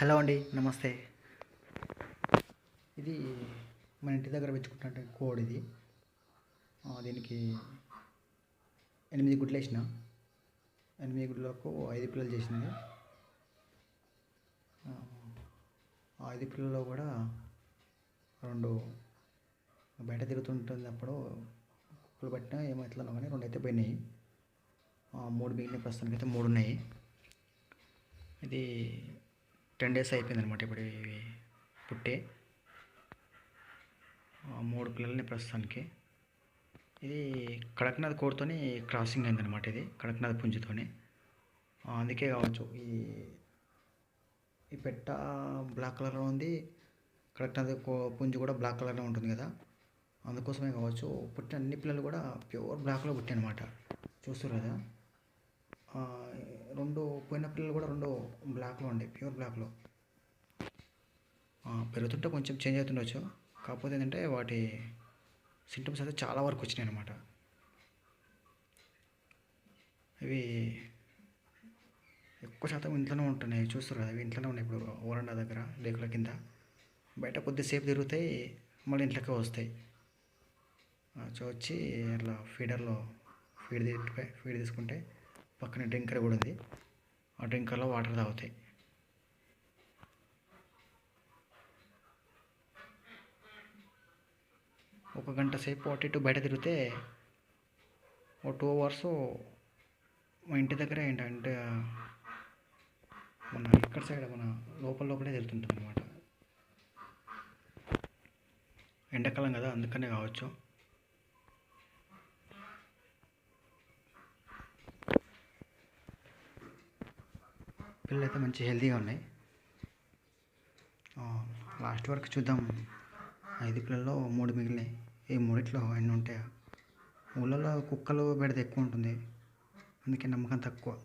Hello అండి నమస్తే. ఇది మన ఇంటి దగ్గర పెంచుకుంటే కోడి ఇది. దీనికి ఎనిమిది గుడ్లు వేసిన. ఎనిమిది గుడ్లకు ఐదు పిల్లలు చేసినాయి ఆ, ఐదు పిల్లల్లో కూడా రెండు బయట తిరుగుతుంటున్నప్పుడు కుక్కలు పట్టినా ఏమవుతుందో కానీ రెండు అయితే పోయినాయి. మూడు మిగిలిన ప్రస్తుతానికి అయితే మూడు ఉన్నాయి. ఇది టెన్ డేస్ అయిపోయింది అనమాట ఇప్పుడు ఇవి పుట్టే. మూడు పిల్లల్ని ప్రస్తుతానికి. ఇది కడక్నాథ్ కోడ్తోని క్రాసింగ్ అయిందనమాట ఇది కడక్నాథ్ పుంజుతోని. అందుకే కావచ్చు ఈ ఈ పెట్ట బ్లాక్ కలర్లో ఉంది కడక్నాథ్ కో పుంజు కూడా బ్లాక్ కలర్లో ఉంటుంది కదా. అందుకోసమే కావచ్చు పుట్టిన అన్ని పిల్లలు కూడా ప్యూర్ బ్లాక్లో పుట్టాయి అనమాట చూస్తారు కదా రెండు పోయిన పిల్లలు కూడా రెండు బ్లాక్లో ఉండే ప్యూర్ బ్లాక్లో పెరుగుతుంటే కొంచెం చేంజ్ అవుతుండొచ్చు. కాకపోతే ఏంటంటే వాటి సింటమ్స్ అయితే చాలా వరకు వచ్చినాయి అనమాట ఇవి ఎక్కువ శాతం ఇంట్లోనే ఉంటున్నాయి. చూస్తారు కదా ఇవి ఇంట్లోనే ఉన్నాయి. ఇప్పుడు ఓరండా దగ్గర రేకుల కింద. బయట కొద్దిసేపు తిరుగుతాయి మళ్ళీ ఇంట్లోకే వస్తాయి. వచ్చి అట్లా ఫీడర్లో ఫీడ్ తీసుకుంటే ఫీడ్ తీసుకుంటే పక్కన డ్రింకర్ కూడా ఉంది. ఆ డ్రింకర్లో వాటర్ తాగుతాయి. ఒక గంట సేపు అటు ఇటు బయట తిరిగితే ఒక టూ అవర్స్ మా ఇంటి దగ్గర ఏంటంటే మన ఇక్కడ సైడ్ మన లోపల లోపలే తిరుగుతుంటుంది అనమాట ఎండాకాలం కదా అందుకనే కావచ్చు. పిల్లలు అయితే మంచి హెల్తీగా ఉన్నాయి. లాస్ట్ వరకు చూద్దాం. ఐదు పిల్లల్లో మూడు మిగిలినాయి. ఈ మూడిట్లో ఎన్ని ఉంటాయో? ఊళ్ళలో కుక్కలు బెడద ఎక్కువ ఉంటుంది. అందుకే నమ్మకం తక్కువ.